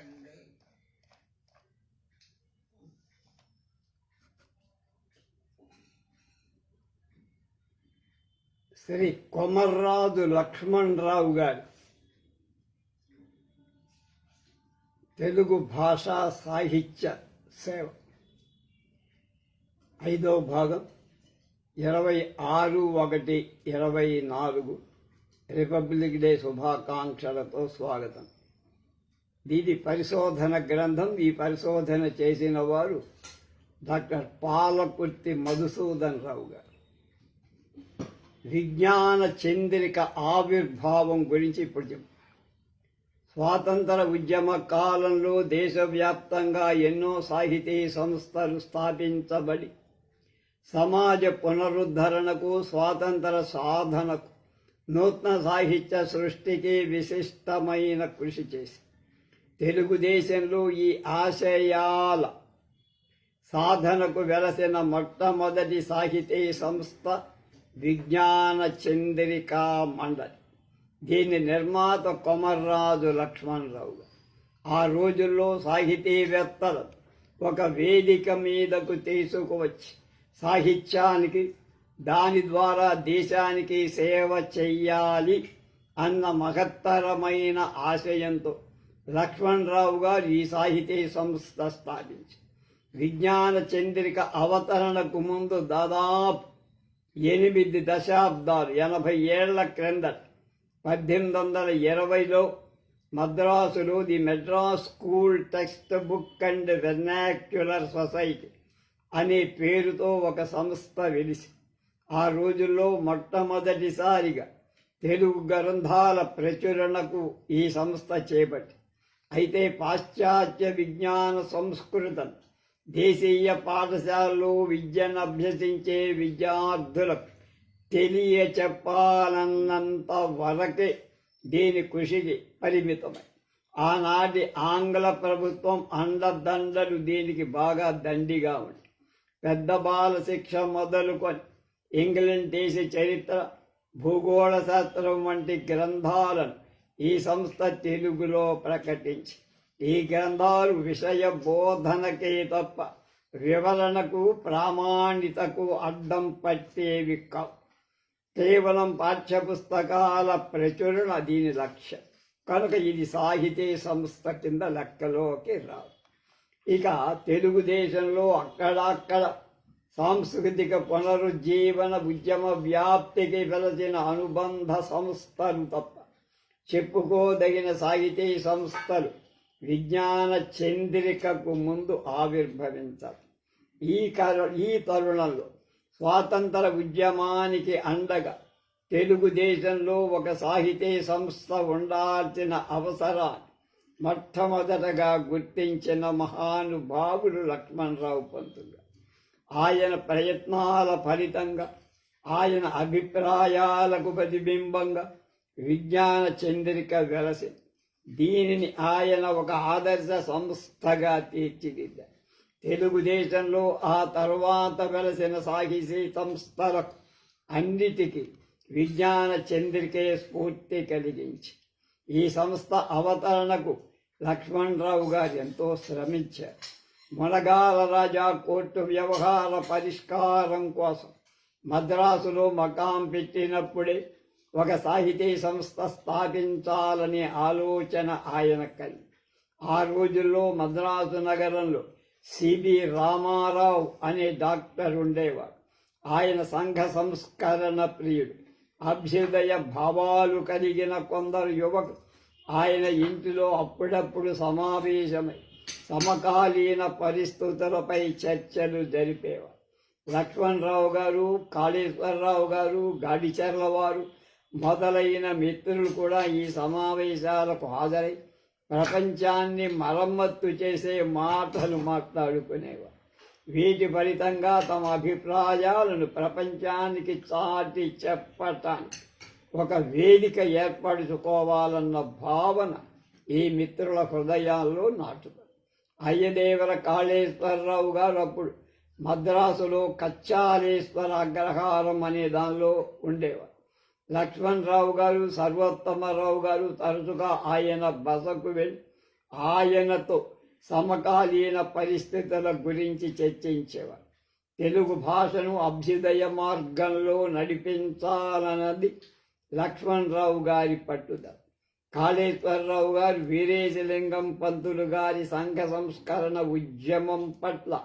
రెండు శ్రీ కొమర్రాజు లక్ష్మణరావు గారి తెలుగు భాషా సాహిత్య సేవ. ఐదో భాగం ఇరవై ఆరు ఒకటి ఇరవై నాలుగు రిపబ్లిక్ డే శుభాకాంక్షలతో స్వాగతం. ఇది పరిశోధన గ్రంథం. ఈ పరిశోధన చేసిన వారు డాక్టర్ పాలకుర్తి మధుసూదన్ రావు గారు. విజ్ఞాన చంద్రిక ఆవిర్భావం గురించి ఇప్పుడు చెప్పు స్వాతంత్ర ఉద్యమ కాలంలో దేశవ్యాప్తంగా ఎన్నో సాహితీ సంస్థలు స్థాపించబడి సమాజ పునరుద్ధరణకు స్వాతంత్ర సాధనకు నూతన సాహిత్య సృష్టికి విశిష్టమైన కృషి చేసి తెలుగుదేశంలో ఈ ఆశయాల సాధనకు వెలసిన మొట్టమొదటి సాహితీ సంస్థ విజ్ఞాన చంద్రికా మండలి. దీని నిర్మాత కొమర్రాజు లక్ష్మణరావు ఆ రోజుల్లో సాహితీవేత్తలు ఒక వేదిక మీదకు తీసుకువచ్చి సాహిత్యానికి దాని ద్వారా దేశానికి సేవ చెయ్యాలి అన్న మహత్తరమైన ఆశయంతో లక్ష్మణరావు గారు ఈ సాహితీ సంస్థ స్థాపించి విజ్ఞాన చంద్రిక అవతరణకు ముందు దాదాపు ఎనిమిది దశాబ్దాలు ఎనభై ఏళ్ళ క్రింద పద్దెనిమిది వందల ఇరవైలో మద్రాసులో the Madras school text book and vernacular society అనే పేరుతో ఒక సంస్థ వెలిసి ఆ రోజుల్లో మొట్టమొదటిసారిగా తెలుగు గ్రంథాల ప్రచురణకు ఈ సంస్థ చేపట్టి అయితే పాశ్చాత్య విజ్ఞాన సంస్కృతం దేశీయ పాఠశాలలో విద్యను అభ్యసించే విద్యార్థులకు తెలియ చెప్పాలన్నంత వరకే దీని కృషికి పరిమితమై. ఆనాటి ఆంగ్ల ప్రభుత్వం అండదండలు దీనికి బాగా దండిగా ఉంది. పెద్ద బాల శిక్ష మొదలుకొని ఇంగ్లాండ్ దేశ చరిత్ర భూగోళ శాస్త్రం వంటి గ్రంథాలను ఈ సంస్థ తెలుగులో ప్రకటించి ఈ గ్రంథాలు విషయ బోధనకే తప్ప వివరణకు ప్రామాణితకు అడ్డం పట్టేవి కావు. కేవలం పాఠ్యపుస్తకాల ప్రచురణ దీని లక్ష్యం. కనుక ఇది సాహితీ సంస్థ కింద లెక్కలోకి రాదు. ఇక తెలుగుదేశంలో అక్కడక్కడ సాంస్కృతిక పునరుజ్జీవన ఉద్యమ వ్యాప్తికి వెలసిన అనుబంధ సంస్థలు తప్ప చెప్పుకోదగిన సాహితీ సంస్థలు విజ్ఞాన చంద్రికకు ముందు ఆవిర్భవించారు ఈ కర ఈ తరుణంలో స్వాతంత్ర ఉద్యమానికి అండగా తెలుగుదేశంలో ఒక సాహితీ సంస్థ ఉండాల్సిన అవసరాన్ని మొట్టమొదటగా గుర్తించిన మహానుభావుడు లక్ష్మణరావు పంతులు ఆయన ప్రయత్నాల ఫలితంగా ఆయన అభిప్రాయాలకు ప్రతిబింబంగా విజ్ఞాన చంద్రిక వెలసి దీనిని ఆయన ఒక ఆదర్శ సంస్థగా తీర్చిదిద్దారు తెలుగుదేశంలో ఆ తరువాత వెలసిన సాహితీ సంస్థలకు అన్నిటికీ విజ్ఞాన చంద్రికే స్ఫూర్తి కలిగించి ఈ సంస్థ అవతరణకు లక్ష్మణరావు గారు ఎంతో శ్రమించారు మునగాల రాజా కోర్టు వ్యవహార పరిష్కారం కోసం మద్రాసులో మకాం పెట్టినప్పుడే ఒక సాహితీ సంస్థ స్థాపించాలనే ఆలోచన ఆయన కలిగి ఆ రోజుల్లో మద్రాసు నగరంలో సిబి రామారావు అనే డాక్టర్ ఉండేవాడు. ఆయన సంఘ సంస్కరణ ప్రియుడు. అభ్యుదయ భావాలు కలిగిన కొందరు యువకులు ఆయన ఇంటిలో అప్పుడప్పుడు సమావేశమై సమకాలీన పరిస్థితులపై చర్చలు జరిపేవారు లక్ష్మణరావు గారు కాళేశ్వరరావు గారు గాడిచెర్ల వారు మొదలైన మిత్రులు కూడా ఈ సమావేశాలకు హాజరై ప్రపంచాన్ని మరమ్మత్తు చేసే మాటలు మాట్లాడుకునేవారు. వీటి ఫలితంగా తమ అభిప్రాయాలను ప్రపంచానికి చాటి చెప్పటానికి ఒక వేదిక ఏర్పరచుకోవాలన్న భావన ఈ మిత్రుల హృదయాల్లో నాటుతారు అయ్యదేవర కాళేశ్వరరావు గారు అప్పుడు మద్రాసులో కచ్చాలేశ్వర అగ్రహారం అనే దానిలో ఉండేవారు. లక్ష్మణరావు గారు సర్వోత్తమరావు గారు తరచుగా ఆయన బసకు వెళ్ళి ఆయనతో సమకాలీన పరిస్థితుల గురించి చర్చించేవారు. తెలుగు భాషను అభ్యుదయ మార్గంలో నడిపించాలన్నది లక్ష్మణరావు గారి పట్టుదల. కాళేశ్వరరావు గారు వీరేశలింగం పంతులు గారి సంఘ సంస్కరణ ఉద్యమం పట్ల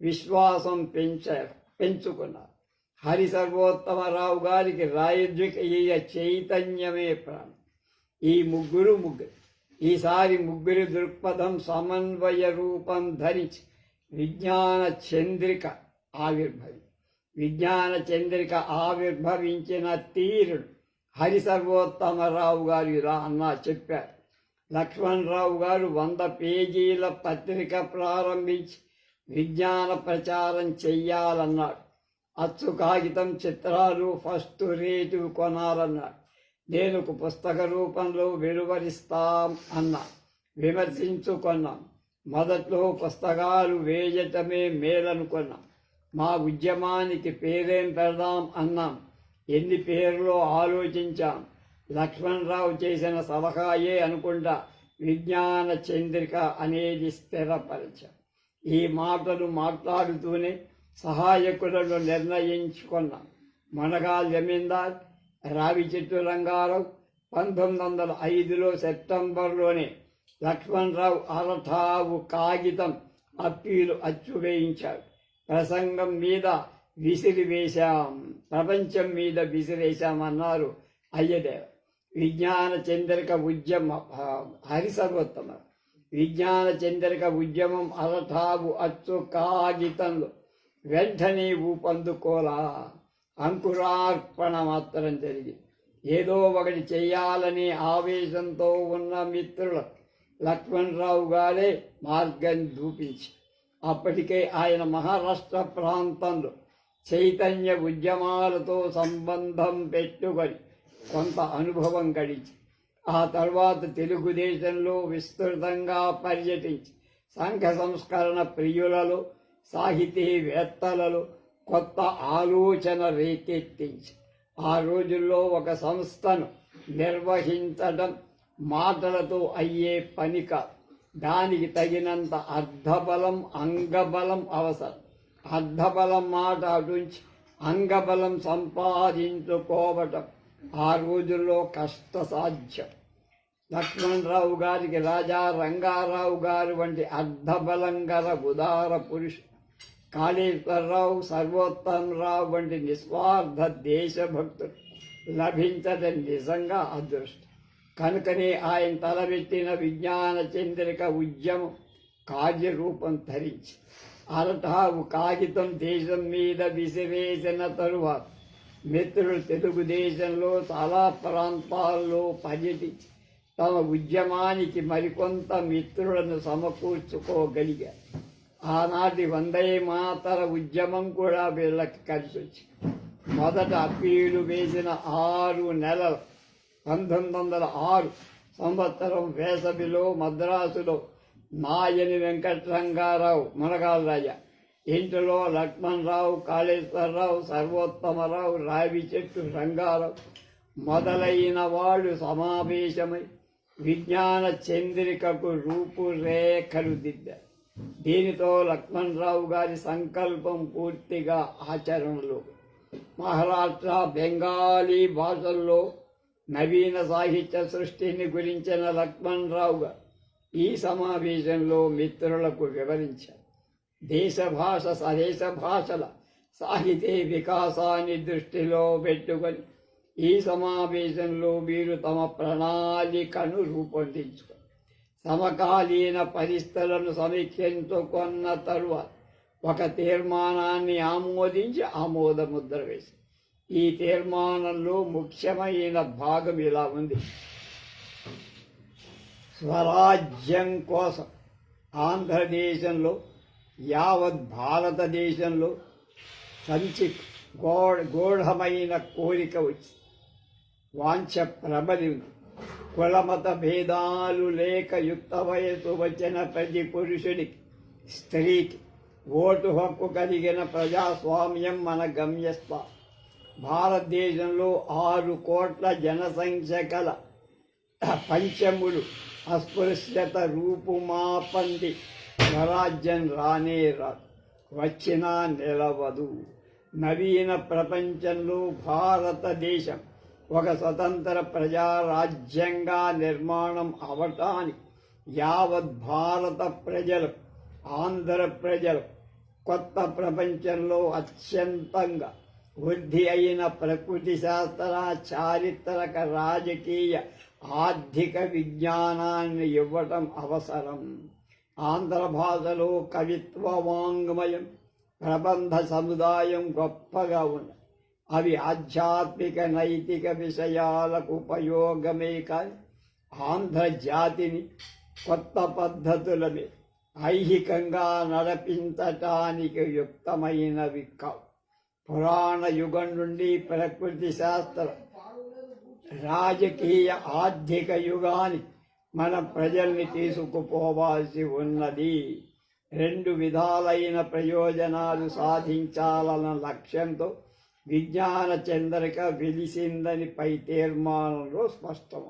విశ్వాసం పెంచారు పెంచుకున్నారు. హరి సర్వోత్తమరావు గారికి రాజకీయ చైతన్యమే ప్రాణం. ఈ ముగ్గురు ముగ్గురు ఈసారి ముగ్గురి దృక్పథం సమన్వయ రూపం ధరించి విజ్ఞాన చంద్రిక ఆవిర్భవి విజ్ఞాన చంద్రిక ఆవిర్భవించిన తీరుడు హరి సర్వోత్తమరావు గారు ఇలా అన్నా చెప్పారు. లక్ష్మణరావు గారు వంద పేజీల పత్రిక ప్రారంభించి విజ్ఞాన ప్రచారం చెయ్యాలన్నాడు. అచ్చు కాగితం చిత్రాలు ఫస్ట్ రేటు కొనాలన్నాడు నేను ఒక పుస్తక రూపంలో వెలువరిస్తాం అన్నా. విమర్శించుకున్నాం. మొదట్లో పుస్తకాలు వేయటమే మేలనుకున్నాం. మా ఉద్యమానికి పేరేం పెడదాం అన్నాం. ఎన్ని పేర్లో ఆలోచించాం. లక్ష్మణరావు చేసిన సలహాయే అనుకుంటా విజ్ఞాన చంద్రిక అనేది స్థిరపరిచాం. ఈ మాటలు మాట్లాడుతూనే సహాయకులను నిర్ణయించుకున్నాం. మనగా జమీందార్ రావి చెట్టు రంగారావు పంతొమ్మిది వందల ఐదులో సెప్టెంబర్లోనే లక్ష్మణరావు అరఠావు కాగితం అప్పీలు అచ్చు వేయించాడు ప్రసంగం మీద విసిరి వేశాం. ప్రపంచం మీద విసిరేశామన్నారు అయ్యదేవ. విజ్ఞాన చంద్రిక ఉద్యమ హరిసర్వోత్తమ. విజ్ఞాన చంద్రిక ఉద్యమం అరఠావు అచ్చు కాగితంలో వెంటనే ఊపందుకోలా అంకురార్పణ మాత్రం జరిగింది ఏదో ఒకటి చేయాలనే ఆవేశంతో ఉన్న మిత్రుల లక్ష్మణరావు గారే మార్గం చూపించి అప్పటికే ఆయన మహారాష్ట్ర ప్రాంతంలో చైతన్య ఉద్యమాలతో సంబంధం పెట్టుకొని కొంత అనుభవం గడిచి ఆ తర్వాత తెలుగుదేశంలో విస్తృతంగా పర్యటించి సంఘ సంస్కరణ ప్రియులలో సాహితీవేత్తలలో కొత్త ఆలోచన రేకెత్తించి ఆ రోజుల్లో ఒక సంస్థను నిర్వహించడం మాటలతో అయ్యే పని కాదు. దానికి తగినంత అర్ధబలం అంగబలం అవసరం. అర్ధబలం మాట అటుంచి అంగబలం సంపాదించుకోవటం ఆ రోజుల్లో కష్టసాధ్యం. లక్ష్మణరావు గారికి రాజా రంగారావు గారు వంటి అర్ధబలం గల ఉదార పురుషుడు కాళేశ్వరరావు సర్వోత్తమరావు వంటి నిస్వార్థ దేశభక్తుడు. లభించడం నిజంగా అదృష్టం. కనుకనే ఆయన తలబెట్టిన విజ్ఞాన చంద్రిక ఉద్యమం కార్యరూపం ధరించి అరటావు కాగితం దేశం మీద విసిరేసిన తరువాత మిత్రులు తెలుగుదేశంలో చాలా ప్రాంతాల్లో పర్యటించి తమ ఉద్యమానికి మరికొంత మిత్రులను సమకూర్చుకోగలిగారు. ఆనాటి వందే మాతర ఉద్యమం కూడా వీళ్ళకి కలిసి వచ్చింది మొదట అప్పీలు వేసిన ఆరు నెలలు పంతొమ్మిది వందల ఆరు సంవత్సరం వేసవిలో మద్రాసులో నాయని వెంకటరంగారావు మునగాలరాజ ఇంటిలో లక్ష్మణరావు కాళేశ్వరరావు సర్వోత్తమరావు రావి చెట్టు రంగారావు మొదలైన వాళ్ళు సమావేశమై విజ్ఞాన చంద్రికకు రూపురేఖలు దిద్దారు. దీనితో లక్ష్మణరావు గారి సంకల్పం పూర్తిగా ఆచరణలో. మహారాష్ట్ర బెంగాలీ భాషల్లో నవీన సాహిత్య సృష్టిని గురించిన లక్ష్మణరావు గారు ఈ సమావేశంలో మిత్రులకు వివరించారు. దేశ భాష స్వదేశ భాషల సాహితీ వికాసాన్ని దృష్టిలో పెట్టుకొని ఈ సమావేశంలో మీరు తమ ప్రణాళికను రూపొందించుకొని సమకాలీన పరిస్థితులను సమీక్షించుకున్న తరువాత ఒక తీర్మానాన్ని ఆమోదించి ఆమోద ముద్ర వేసి. ఈ తీర్మానంలో ముఖ్యమైన భాగం ఇలా ఉంది. స్వరాజ్యం కోసం ఆంధ్రదేశంలో యావత్ భారతదేశంలో సంచి గో గూఢమైన కోరిక వచ్చి. వాంఛ ప్రబలి ఉంది. కులమత భేదాలు లేక యుక్త వయసు వచ్చిన ప్రతి పురుషుడికి స్త్రీకి ఓటు హక్కు కలిగిన ప్రజాస్వామ్యం మన గమ్యస్థ. భారతదేశంలో ఆరు కోట్ల జనసంఖ్య గల పంచములు అస్పృశ్యత రూపుమాపంది. స్వరాజ్యం రానే రాదు వచ్చినా నిలవదు. నవీన ప్రపంచంలో భారతదేశం ఒక స్వతంత్ర ప్రజారాజ్యంగా నిర్మాణం అవటానికి యావత్ భారత ప్రజలు ఆంధ్ర ప్రజలు కొత్త ప్రపంచంలో అత్యంతంగా వృద్ధి అయిన ప్రకృతి శాస్త్ర చారిత్రక రాజకీయ ఆర్థిక విజ్ఞానాన్ని ఇవ్వటం అవసరం. ఆంధ్ర భాషలో కవిత్వ వాంగ్మయం ప్రబంధ సముదాయం గొప్పగా ఉంది. అవి ఆధ్యాత్మిక నైతిక విషయాలకు ఉపయోగమే కానీ ఆంధ్రజాతిని కొత్త పద్ధతులని ఐహికంగా నడిపించటానికి యుక్తమైనవి కావు. పురాణ యుగం నుండి ప్రకృతి శాస్త్ర రాజకీయ ఆర్థిక యుగాన్ని మన ప్రజల్ని తీసుకుపోవాల్సి ఉన్నది. రెండు విధాలైన ప్రయోజనాలు సాధించాలన్న లక్ష్యంతో విజ్ఞాన చంద్రిక వెలిసిందని పై తీర్మానంలో స్పష్టం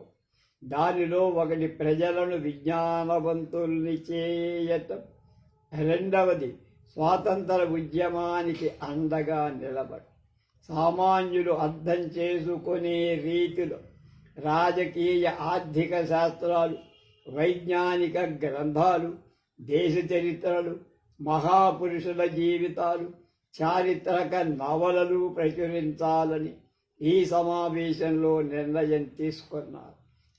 దానిలో ఒకటి ప్రజలను విజ్ఞానవంతుల్ని చేయటం. రెండవది స్వాతంత్ర ఉద్యమానికి అండగా నిలబడి. సామాన్యులు అర్థం చేసుకునే రీతిలో రాజకీయ ఆర్థిక శాస్త్రాలు వైజ్ఞానిక గ్రంథాలు దేశ చరిత్రలు మహాపురుషుల జీవితాలు చారిత్రక నవలలు ప్రచురించాలని ఈ సమావేశంలో నిర్ణయం తీసుకున్నారు.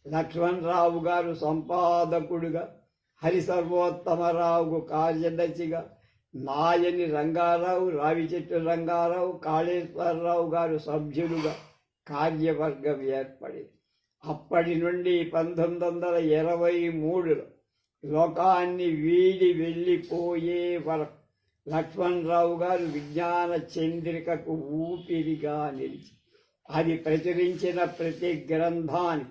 లక్ష్మణరావు గారు సంపాదకుడుగా హరి సర్వోత్తమరావుకు కార్యదర్శిగా నాయని రంగారావు రావిచెట్టు రంగారావు కాళేశ్వరరావు గారు సభ్యులుగా కార్యవర్గం ఏర్పడింది. అప్పటి నుండి పంతొమ్మిది వందల ఇరవై మూడులో లోకాన్ని వీడి వెళ్ళిపోయే వరకు లక్ష్మణరావు గారు విజ్ఞాన చంద్రికకు ఊపిరిగా నిలిచి అది ప్రచురించిన ప్రతి గ్రంథాన్ని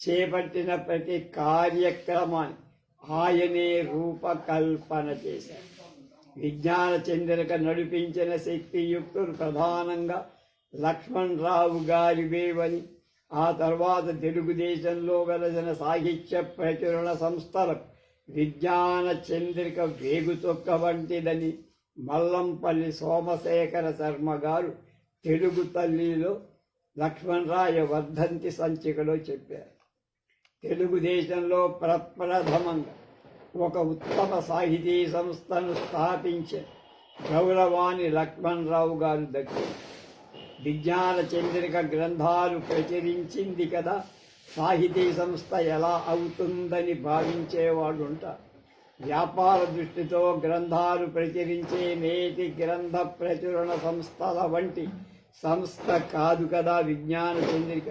చేపట్టిన ప్రతి కార్యక్రమాన్ని ఆయనే రూపకల్పన చేశారు. విజ్ఞాన చంద్రిక నడిపించిన శక్తియుక్తులు ప్రధానంగా లక్ష్మణ్ రావు గారివేవని ఆ తర్వాత తెలుగుదేశంలో వెలసిన సాహిత్య ప్రచురణ సంస్థలకు విజ్ఞాన చంద్రిక వేగుచొక్క వంటిదని మల్లంపల్లి సోమశేఖర శర్మ గారు తెలుగు తల్లిలో లక్ష్మణరాయ వర్ధంతి సంచికలో చెప్పారు. తెలుగుదేశంలో ప్రప్రథమంగా ఒక ఉత్తమ సాహితీ సంస్థను స్థాపించే గౌరవాన్ని లక్ష్మణరావు గారు దక్కారు విజ్ఞాన చంద్రిక గ్రంథాలు ప్రచురించింది కదా సాహితీ సంస్థ ఎలా అవుతుందని భావించేవాడు ఉంటారు. వ్యాపార దృష్టితో గ్రంథాలు ప్రచురించే నేటి గ్రంథ ప్రచురణ సంస్థల వంటి సంస్థ కాదు కదా విజ్ఞాన చంద్రిక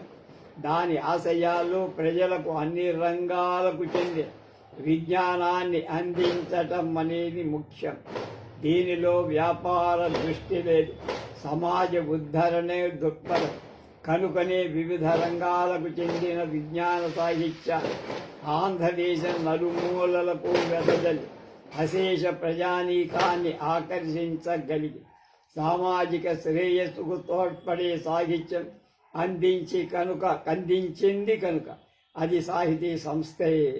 దాని ఆశయాల్లో ప్రజలకు అన్ని రంగాలకు చెంది విజ్ఞానాన్ని అందించటం అనేది ముఖ్యం. దీనిలో వ్యాపార దృష్టి లేదు. సమాజ ఉద్ధరణే దృక్పథం. కనుకనే వివిధ రంగాలకు చెందిన విజ్ఞాన సాహిత్య ఆంధ్రదేశం నలుమూలలకు వెదజలి అశేష ప్రజానీకాన్ని ఆకర్షించగలిగి సామాజిక శ్రేయస్సుకు తోడ్పడే సాహిత్యం అందించి కనుక అందించింది కనుక అది సాహితీ సంస్థయే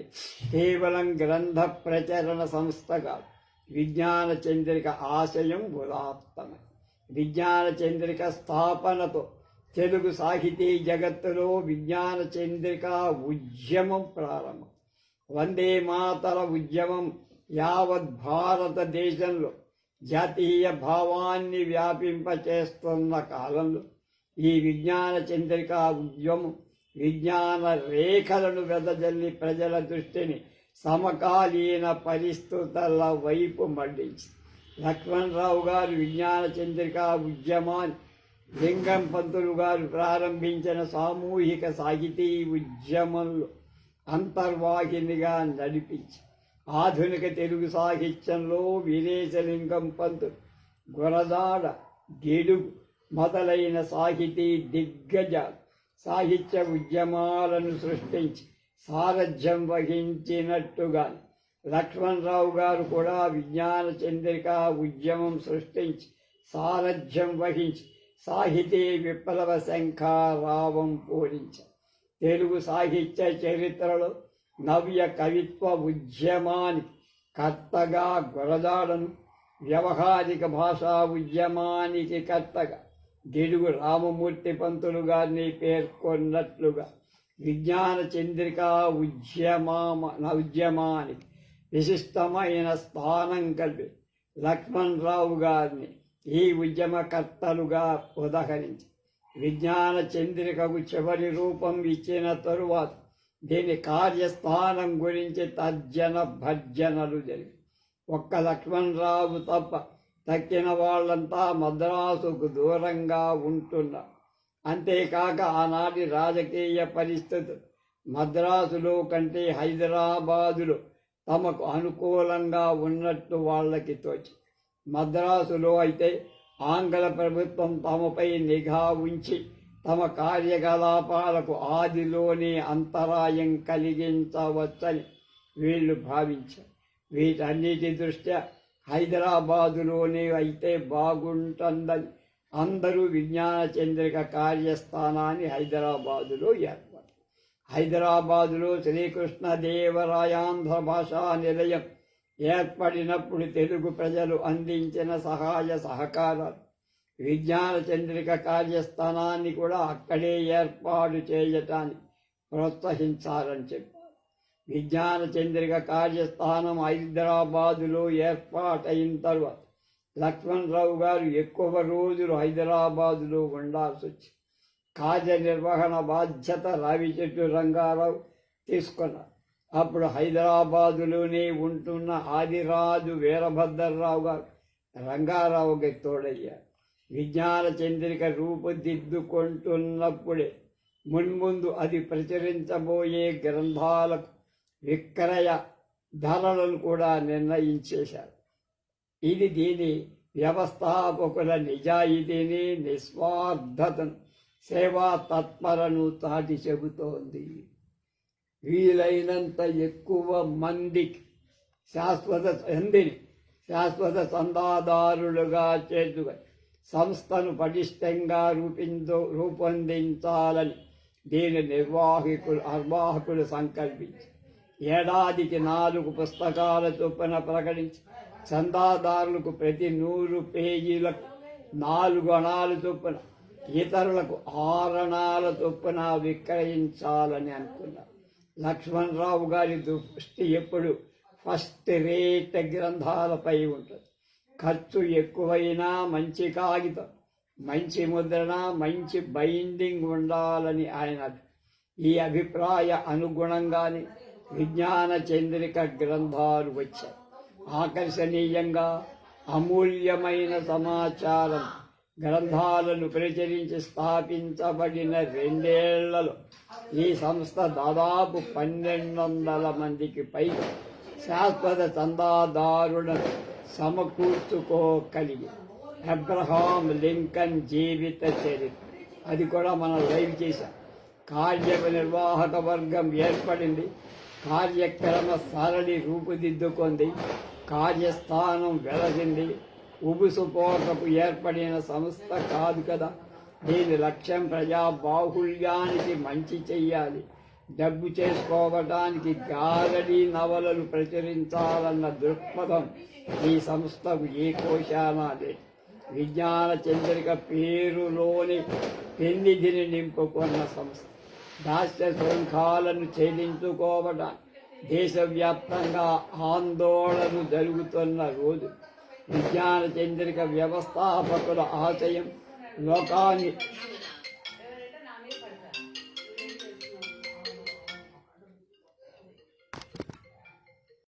కేవలం గ్రంథ ప్రచరణ సంస్థ కాదు. విజ్ఞాన చంద్రిక ఆశయం గులాప్తమై విజ్ఞాన చంద్రిక స్థాపనతో తెలుగు సాహితీ జగత్తులో విజ్ఞాన చంద్రిక ఉద్యమం ప్రారంభం. వందే మాతర ఉద్యమం యావత్ భారతదేశంలో జాతీయ భావాన్ని వ్యాపింపచేస్తున్న కాలంలో ఈ విజ్ఞాన చంద్రిక ఉద్యమం విజ్ఞాన రేఖలను వెదజల్లి ప్రజల దృష్టిని సమకాలీన పరిస్థితుల వైపు మళ్ళించి లక్ష్మణరావు గారు విజ్ఞాన చంద్రిక ఉద్యమాన్ని లింగం పంతులు గారు ప్రారంభించిన సామూహిక సాహితీ ఉద్యమంలో అంతర్వాహినిగా నడిపించి ఆధునిక తెలుగు సాహిత్యంలో వీరేశలింగం పంతులు గురదాడ గిడుగు మొదలైన సాహితీ దిగ్గజ సాహిత్య ఉద్యమాలను సృష్టించి సారథ్యం వహించినట్టుగా లక్ష్మణరావు గారు కూడా విజ్ఞాన చంద్రిక ఉద్యమం సృష్టించి సారథ్యం వహించి సాహితీ విప్లవ శంఖారావం పూరించారు తెలుగు సాహిత్య చరిత్రలో నవ్య కవిత్వ ఉద్యమానికి కర్తగా గురదాడను. వ్యవహారిక భాషా ఉద్యమానికి కర్తగా గిడుగు రామమూర్తి పంతులు గారిని పేర్కొన్నట్లుగా విజ్ఞాన చంద్రిక ఉద్యమామ ఉద్యమానికి విశిష్టమైన స్థానం కలిపి లక్ష్మణ్ రావు గారిని ఈ ఉద్యమకర్తలుగా ఉదహరించి విజ్ఞాన చంద్రికకు చివరి రూపం ఇచ్చిన తరువాత దీని కార్యస్థానం గురించి తర్జన భర్జనలు జరిగి ఒక్క లక్ష్మణరావు తప్ప తక్కిన వాళ్ళంతా మద్రాసుకు దూరంగా ఉంటున్నారు. అంతేకాక ఆనాటి రాజకీయ పరిస్థితులు మద్రాసులో కంటే హైదరాబాదులో తమకు అనుకూలంగా ఉన్నట్టు వాళ్ళకి తోచి మద్రాసులో అయితే ఆంగ్ల ప్రభుత్వం తమపై నిఘా ఉంచి తమ కార్యకలాపాలకు ఆదిలోనే అంతరాయం కలిగించవచ్చని వీళ్ళు భావించారు. వీటన్నిటి దృష్ట్యా హైదరాబాదులోనే అయితే బాగుంటుందని అందరూ విజ్ఞాన చంద్రిక కార్యస్థానాన్ని హైదరాబాదులో ఏర్పడు హైదరాబాదులో శ్రీకృష్ణదేవరాయాంధ్ర భాషా నిలయం ఏర్పడినప్పుడు తెలుగు ప్రజలు అందించిన సహాయ సహకారాలు విజ్ఞాన చంద్రిక కార్యస్థానాన్ని కూడా అక్కడే ఏర్పాటు చేయటానికి ప్రోత్సహించాలని చెప్పారు. విజ్ఞాన చంద్రిక కార్యస్థానం హైదరాబాదులో ఏర్పాటైన తర్వాత లక్ష్మణరావు గారు ఎక్కువ రోజులు హైదరాబాదులో ఉండాల్సి వచ్చింది. కార్యనిర్వహణ బాధ్యత రావి చెట్టు రంగారావు తీసుకున్నారు. అప్పుడు హైదరాబాదులోనే ఉంటున్న ఆదిరాజు వీరభద్రరావు గారు రంగారావుకి తోడయ్యారు. విజ్ఞాన చంద్రిక రూపుదిద్దుకుంటున్నప్పుడే మున్ముందు అది ప్రచురించబోయే గ్రంథాలకు విక్రయ ధరలను కూడా నిర్ణయించేశారు. ఇది దీని వ్యవస్థాపకుల నిజాయితీని నిస్వార్థతను సేవా తత్పరను తాటి చెబుతోంది. వీలైనంత ఎక్కువ మందికి శాశ్వత సంధిని శాశ్వత చందాదారులుగా చేర్చుగా సంస్థను పటిష్టంగా రూపిందో రూపొందించాలని దీని నిర్వాహకులు నిర్వాహకులు సంకల్పించి ఏడాదికి నాలుగు పుస్తకాల చొప్పున ప్రకటించి చందాదారులకు ప్రతి నూరు పేజీలకు నాలుగు అణాలు చొప్పున ఇతరులకు ఆరణాల చొప్పున విక్రయించాలని అనుకున్నారు. లక్ష్మణరావు గారి దృష్టి ఎప్పుడు ఫస్ట్ రేట్ గ్రంథాలపై ఉంటుంది. ఖర్చు ఎక్కువైనా మంచి కాగితం మంచి ముద్రణ మంచి బైండింగ్ ఉండాలని ఆయన ఈ అభిప్రాయ అనుగుణంగానే విజ్ఞాన చంద్రిక గ్రంథాలు వచ్చాయి. ఆకర్షణీయంగా అమూల్యమైన సమాచారం గ్రంథాలను ప్రచురించి స్థాపించబడిన రెండేళ్ళలో ఈ సంస్థ దాదాపు పన్నెండు వందల మందికి పై శాశ్వత చందాదారులను సమకూర్చుకోగలిగి అబ్రహాం లింకన్ జీవిత చరిత్ర. అది కూడా మనం లైవ్ చేశాం. కార్య నిర్వాహక వర్గం ఏర్పడింది. కార్యక్రమ సరళి రూపుదిద్దుకుంది. కార్యస్థానం వెలసింది ఉబుసుపోటకు ఏర్పడిన సంస్థ కాదు కదా. దీని లక్ష్యం ప్రజా బాహుళ్యానికి మంచి చెయ్యాలి. డబ్బు చేసుకోవటానికి గారడీ నవలలు ప్రచురించాలన్న దృక్పథం ఈ సంస్థకు ఏ కోశానాదే. విజ్ఞాన చంద్రిక పేరులోని పెన్నిధిని నింపుకున్న సంస్థ. దాస్య శృంఖాలను ఛేదించుకోవడం దేశవ్యాప్తంగా ఆందోళన జరుగుతున్న రోజు. విజ్ఞాన చంద్రిక వ్యవస్థాపకుల ఆశయం లోకాన్ని